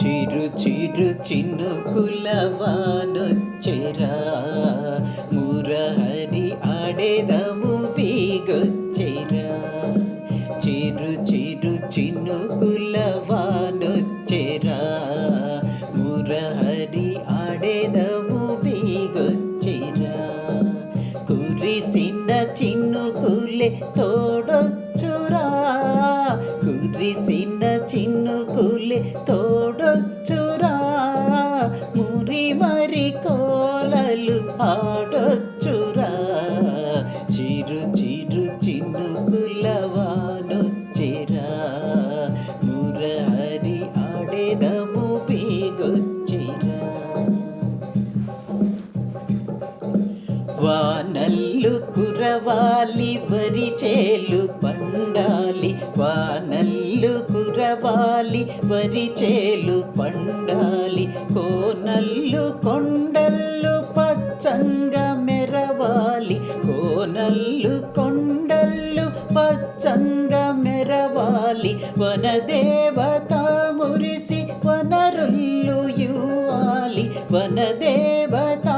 చిరు చిరు చినుకులవానొచ్చెరా మురహరి ఆడేదము బీగొచ్చెరా చిరు చిరు చినుకులవానొచ్చెరా మురహరి ఆడేదము బీగొచ్చెరా కురిసిన చిన్నుకులే తోడొచ్చురా. కురిసిన చిన్నుకులే తోడొచ్చురా? మురి మరి కోలలు ఆడొచ్చు వానల్లు కురవాలి వరి చేలు పండాలి. వానల్లు కురవాలి వరి చేలు పండాలి. కోనల్లు కొండల్లు పచ్చంగా మెరవాలి. కోనల్లు కొండల్లు పచ్చంగా మెరవాలి. వనదేవత మురిసి వనరుల్లు ఇవ్వాలి. వనదేవత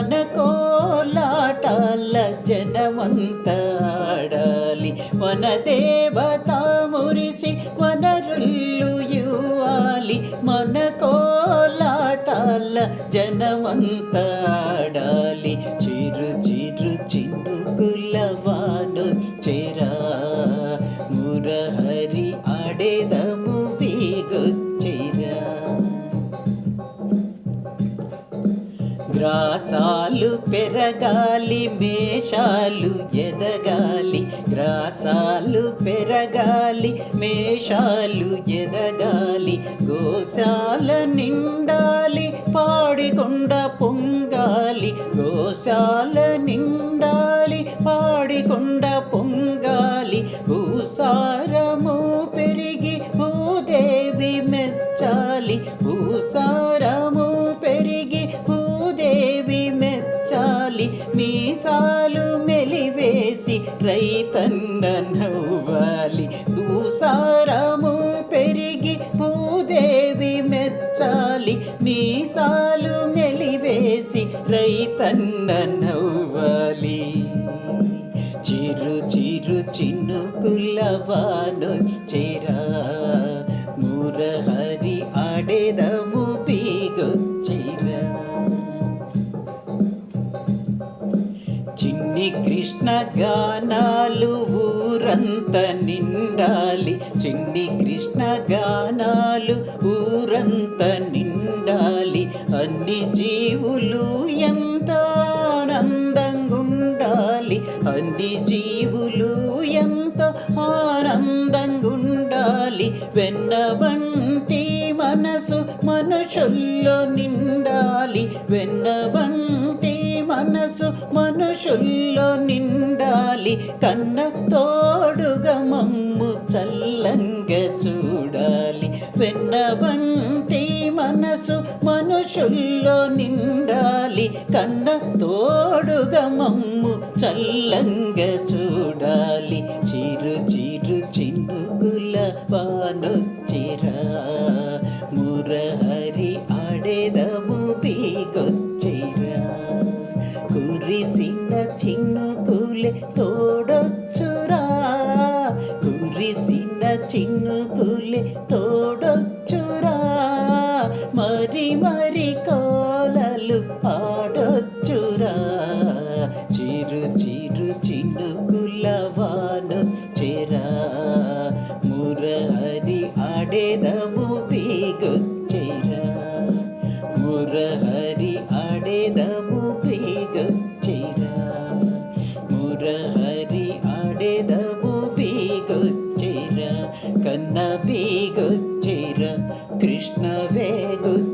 మన కోలాటాల జనమంత ఆడాలి. వనదేవత మురిసి వనరుల్లు ఇవ్వాలి. మన కోలాటాల జనమంత చిరు చిరు చినుకుల వాను చెరా మురహరి ఆడేదము గ్రాసాలు పెరగాలి మేషాలు ఎదగాలి. గ్రాసాలు పెరగాలి మేషాలు ఎదగాలి. గోశాల నిండాలి పాడికొండ పొంగాలి. గోశాల నిండాలి పాడికొండ పొంగాలి. భూసారము పెరిగి భూదేవి మెచ్చాలి. భూసారము మెలివేసి రైతన్న నవ్వాలి భూసారము పెరిగి భూదేవి మెచ్చాలి. మీసాలు మెలివేసి రైతన్న నవ్వాలి చిరు చిరు చినుకుల నీ కృష్ణ గానాలు ఊరంత నిండాలి. చిన్ని కృష్ణ గానాలు ఊరంత నిండాలి. అన్ని జీవులు ఎంతో ఆనందంగుండాలి. అన్ని జీవులు ఎంతో ఆనందంగుండాలి. వెన్న వంటి మనసు మనుషుల్లో నిండాలి. వెన్న వంటి మనసు మనుషుల్లో నిండాలి కన్న తోడుగా మమ్ము చల్లంగా చూడాలి. వెన్న వంటి మనసు మనుషుల్లో నిండాలి కన్న తోడుగా మమ్ము చల్లంగా చూడాలి. చిరు చిరు చినుకుల పానొచ్చు తోడొచ్చురా? కురిసిన చిన్నుకులే తోడొచ్చురా? మరి మరి కోలలు ఆడొచ్చురా చిరు చిరు చినుకుల వాను చెరా? మురహరి ఆడేదము బీగొచ్చెరా మురహరి ఆడేదము బీగొచ్చెరా కృష్ణవే గుర్తు